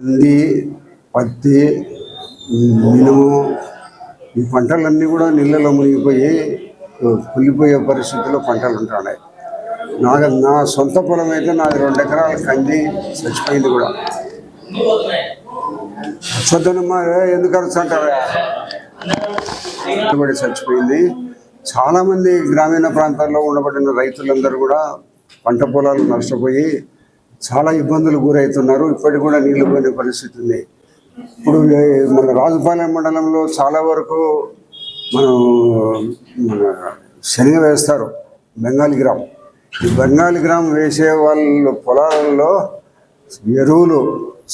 కంది పత్తి మినుము ఈ పంటలన్నీ కూడా నీళ్ళలో మునిగిపోయి కుళ్ళిపోయే పరిస్థితిలో పంటలు ఉంటున్నాయి. నాకు నా సొంత పొలం అయితే నాది రెండు ఎకరాల కంది చచ్చిపోయింది కూడా. చదువునమ్మా ఎందుకు అరుచుంటారా చచ్చిపోయింది. చాలామంది గ్రామీణ ప్రాంతాల్లో ఉండబడిన రైతులందరూ కూడా పంట పొలాలు నష్టపోయి చాలా ఇబ్బందులు గురవుతున్నారు. ఇప్పటికి కూడా నీళ్ళు పోయిన పరిస్థితి ఉంది. ఇప్పుడు మన రాజుపాలెం మండలంలో చాలా వరకు మనం మన శనగ వేస్తారు. బెంగాలీ గ్రామం. ఈ బెంగాలీ గ్రామం వేసే వాళ్ళ పొలాలలో ఎరువులు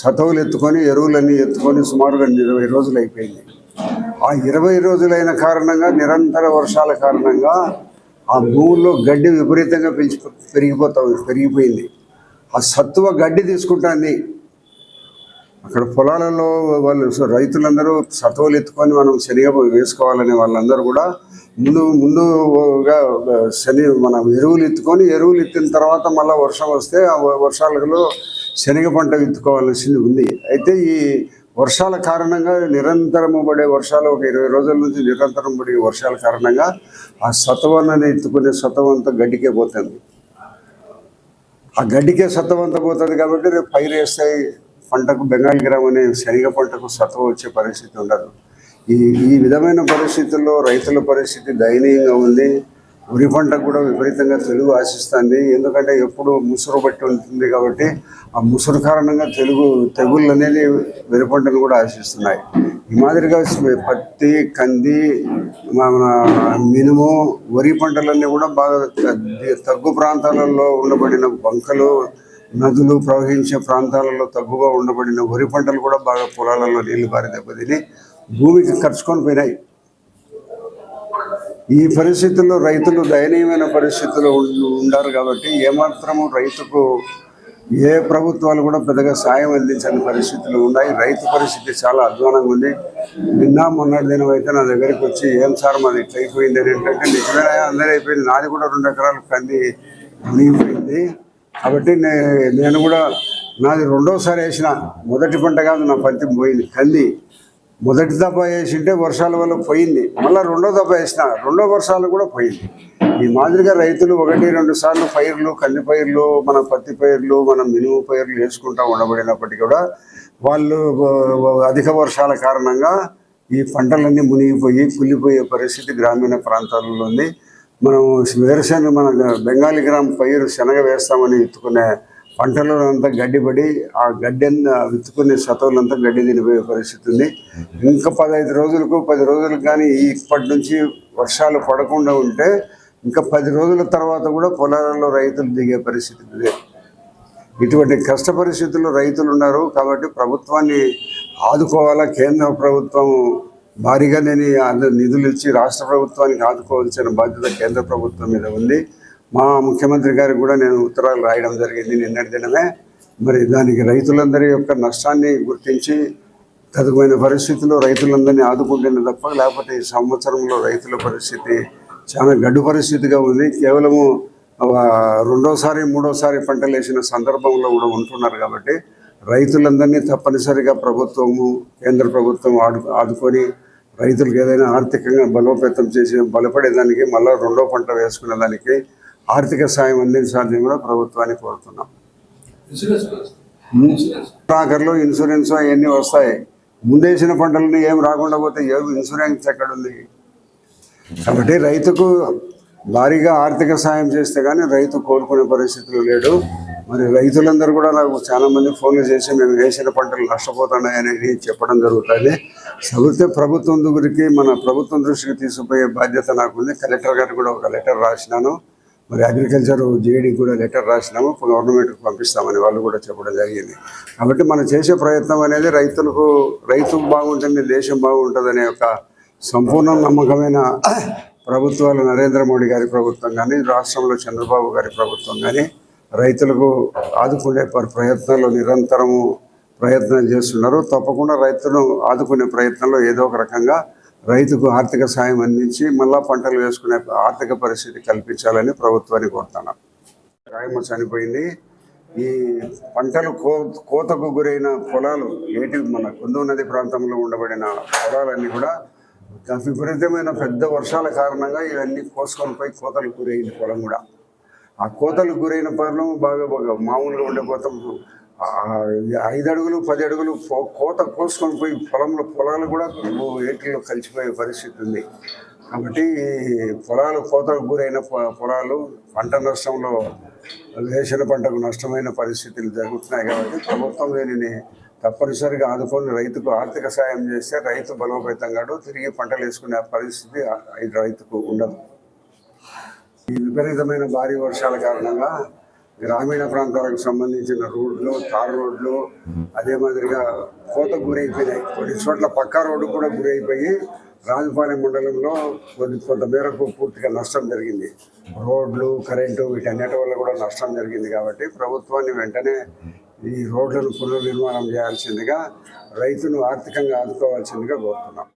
సతవులు ఎత్తుకొని ఎరువులన్నీ ఎత్తుకొని సుమారుగా ఇరవై రోజులు అయిపోయింది. ఆ ఇరవై రోజులైన కారణంగా నిరంతర వర్షాల కారణంగా ఆ భూముల్లో గడ్డి విపరీతంగా పెంచి పెరిగిపోతా పెరిగిపోయింది. ఆ సత్తువ గడ్డి తీసుకుంటాన్ని అక్కడ పొలాలలో వాళ్ళు రైతులందరూ సత్తువలు ఎత్తుకొని మనం శనగ వేసుకోవాలని వాళ్ళందరూ కూడా ముందు ముందుగా శని మనం ఎరువులు ఎత్తుకొని ఎరువులు ఎత్తిన తర్వాత మళ్ళీ వర్షం వస్తే ఆ వర్షాలలో శనగ పంట ఎత్తుకోవాల్సింది ఉంది. అయితే ఈ వర్షాల కారణంగా నిరంతరము పడే వర్షాలు ఒక ఇరవై రోజుల నుంచి నిరంతరం పడే వర్షాల కారణంగా ఆ సతవన్నని ఎత్తుకునే సతవంతా గడ్డికే పోతుంది. ఆ గడ్డికే సత్వం పోతుంది కాబట్టి రేపు పైరు వేస్తాయి పంటకు బెంగాల్ గ్రామ్ అనే శనగ పంటకు సత్వం వచ్చే పరిస్థితి ఉండదు. ఈ ఈ విధమైన పరిస్థితుల్లో రైతుల పరిస్థితి దయనీయంగా ఉంది. వరి పంటకు కూడా విపరీతంగా తెలుగు ఆశిస్తుంది. ఎందుకంటే ఎప్పుడు ముసురు బట్టి ఉంటుంది కాబట్టి ఆ ముసురు కారణంగా తెలుగు తెగుళ్ళు అనేది వరి పంటను కూడా ఆశిస్తున్నాయి. ఈ మాదిరిగా పత్తి కంది మన మినుము వరి పంటలన్నీ కూడా బాగా తగ్గు ప్రాంతాలలో ఉండబడిన బంకలు నదులు ప్రవహించే ప్రాంతాలలో తగ్గుగా ఉండబడిన వరి పంటలు కూడా బాగా పొలాలలో నీళ్ళు బారి దెబ్బతిని భూమికి ఖర్చుకొని పోయినాయి ఈ పరిస్థితుల్లో రైతులు దయనీయమైన పరిస్థితుల్లో ఉండారు కాబట్టి ఏమాత్రము రైతుకు ఏ ప్రభుత్వాలు కూడా పెద్దగా సాయం అందించని పరిస్థితులు ఉన్నాయి. రైతు పరిస్థితి చాలా అధ్వానంగా ఉంది. నిన్న మొన్నటి దినం అయితే నా దగ్గరికి వచ్చి ఏం సార్ మాది ఇట్లా అయిపోయింది? అని ఏంటంటే నిజమే అందరూ అయిపోయింది. నాది కూడా రెండు ఎకరాలు కంది మునిగిపోయింది కాబట్టి నే- నేను కూడా నాది రెండోసారి వేసిన. మొదటి పంట కాదు నా పత్తి పోయింది. కంది. మొదటి దెబ్బ వేసింటే వర్షాల వల్ల పోయింది. మళ్ళీ రెండో దెబ్బ వేసిన రెండో వర్షాలు కూడా పోయింది. ఈ మాదిరిగా రైతులు ఒకటి రెండు సార్లు పైర్లు కంది పైర్లు మన పత్తి పైర్లు మన మినుము పైర్లు వేసుకుంటా ఉండబడినప్పటికీ కూడా వాళ్ళు అధిక వర్షాల కారణంగా ఈ పంటలన్నీ మునిగిపోయి కుళ్ళిపోయే పరిస్థితి గ్రామీణ ప్రాంతాలలో ఉంది. మనం వేరుశెనగ మన బెంగాలీ గ్రామ పైరు శనగ వేస్తామని ఎత్తుకునే పంటలో అంతా గడ్డిపడి ఆ గడ్డి విత్తుకునే సతవులంతా గడ్డి తినిపోయే పరిస్థితి ఉంది. ఇంకా పదహైదు రోజులకు పది రోజులకు కానీ ఇప్పటి నుంచి వర్షాలు పడకుండా ఉంటే ఇంకా పది రోజుల తర్వాత కూడా పొలాలలో రైతులు దిగే పరిస్థితి ఉంది. ఇటువంటి కష్ట పరిస్థితుల్లో రైతులు ఉన్నారు కాబట్టి ప్రభుత్వాన్ని ఆదుకోవాలా? కేంద్ర ప్రభుత్వం భారీగా నేను నిధులు ఇచ్చి రాష్ట్ర ప్రభుత్వానికి ఆదుకోవాల్సిన బాధ్యత కేంద్ర ప్రభుత్వం మీద ఉంది. మా ముఖ్యమంత్రి గారికి కూడా నేను ఉత్తరాలు రాయడం జరిగింది నిన్నటి దినమే. మరి దానికి రైతులందరి యొక్క నష్టాన్ని గుర్తించి తదుపైన పరిస్థితుల్లో రైతులందరినీ ఆదుకుంటేనే తప్ప లేకపోతే ఈ సంవత్సరంలో రైతుల పరిస్థితి చాలా గడ్డు పరిస్థితిగా ఉంది. కేవలము రెండోసారి మూడోసారి పంటలు వేసిన సందర్భంలో కూడా ఉంటున్నారు కాబట్టి రైతులందరినీ తప్పనిసరిగా ప్రభుత్వము కేంద్ర ప్రభుత్వం ఆడు ఆదుకొని రైతులకు ఏదైనా ఆర్థికంగా బలోపేతం చేసి బలపడేదానికి మళ్ళీ రెండో పంట వేసుకునే దానికి ఆర్థిక సాయం అందించాలని కూడా ప్రభుత్వాన్ని కోరుతున్నాం. వస్తుంది. ఇన్సూరెన్స్. అవన్నీ వస్తాయి. ముందేసిన పంటలని ఏం రాకుండా పోతే ఏం ఇన్సూరెన్స్ ఎక్కడుంది? కాబట్టి రైతుకు భారీగా ఆర్థిక సాయం చేస్తే కానీ రైతు కోలుకునే పరిస్థితులు లేడు. మరి రైతులందరూ కూడా నాకు చాలా మంది ఫోన్లు చేసి మేము వేసిన పంటలు నష్టపోతున్నాయని చెప్పడం జరుగుతుంది. సవితే ప్రభుత్వం దగ్గరికి మన ప్రభుత్వం దృష్టికి తీసుకుపోయే బాధ్యత నాకుంది. కలెక్టర్ గారికి కూడా ఒక లెటర్ రాసినాను. మరి అగ్రికల్చర్ జేడీ కూడా లెటర్ రాసినాము గవర్నమెంట్కి పంపిస్తామని వాళ్ళు కూడా చెప్పడం జరిగింది. కాబట్టి మనం చేసే ప్రయత్నం అనేది రైతులకు రైతు బాగుంటుంది దేశం బాగుంటుందనే ఒక సంపూర్ణ నమ్మకమైన ప్రభుత్వాలు నరేంద్ర మోడీ గారి ప్రభుత్వం కానీ రాష్ట్రంలో చంద్రబాబు గారి ప్రభుత్వం కానీ రైతులకు ఆదుకునే ప్రయత్నాలు నిరంతరము ప్రయత్నం చేస్తున్నారు. తప్పకుండా రైతును ఆదుకునే ప్రయత్నంలో ఏదో ఒక రకంగా రైతుకు ఆర్థిక సాయం అందించి మళ్ళా పంటలు వేసుకునే ఆర్థిక పరిస్థితి కల్పించాలని ప్రభుత్వాన్ని కోరుతున్నాను రాయమ్మ చనిపోయింది. ఈ పంటలు కో కోతకు గురైన పొలాలు ఏటి మన కుందూ నది ప్రాంతంలో ఉండబడిన పొలాలన్నీ కూడా విపరీతమైన పెద్ద వర్షాల కారణంగా ఇవన్నీ కోసుకొని పోయి కోతలకు గురైంది పొలం కూడా. ఆ కోతలకు గురైన పొలం బాగా బాగా మామూలుగా ఉండే పోతాం ఐదు అడుగులు పది అడుగులు కోత కోసుకొని పోయి పొలంలో పొలాలు కూడా ఏటిలో కలిసిపోయే పరిస్థితి ఉంది. కాబట్టి పొలాలు కోతకు గురైన పొలాలు పంట నష్టంలో వేసిన పంటకు నష్టమైన పరిస్థితులు జరుగుతున్నాయి కాబట్టి ప్రభుత్వం దీనిని తప్పనిసరిగా ఆదుకొని రైతుకు ఆర్థిక సాయం చేస్తే రైతు బలోపేతం కాడు తిరిగి పంటలు వేసుకునే పరిస్థితి ఆ- రైతుకు ఉండదు. ఈ విపరీతమైన భారీ వర్షాల కారణంగా గ్రామీణ ప్రాంతాలకు సంబంధించిన రోడ్లు తార్ రోడ్లు అదే మాదిరిగా కోతకు గురైపోయినాయి. కొన్ని చోట్ల పక్కా రోడ్డు కూడా గురైపోయి రాజపాలెం మండలంలో కొన్ని కొంత మేరకు పూర్తిగా నష్టం జరిగింది. రోడ్లు కరెంటు వీటన్నిటి వల్ల కూడా నష్టం జరిగింది కాబట్టి ప్రభుత్వాన్ని వెంటనే ఈ రోడ్లను పునర్నిర్మాణం చేయాల్సిందిగా రైతును ఆర్థికంగా ఆదుకోవాల్సిందిగా కోరుతున్నాం.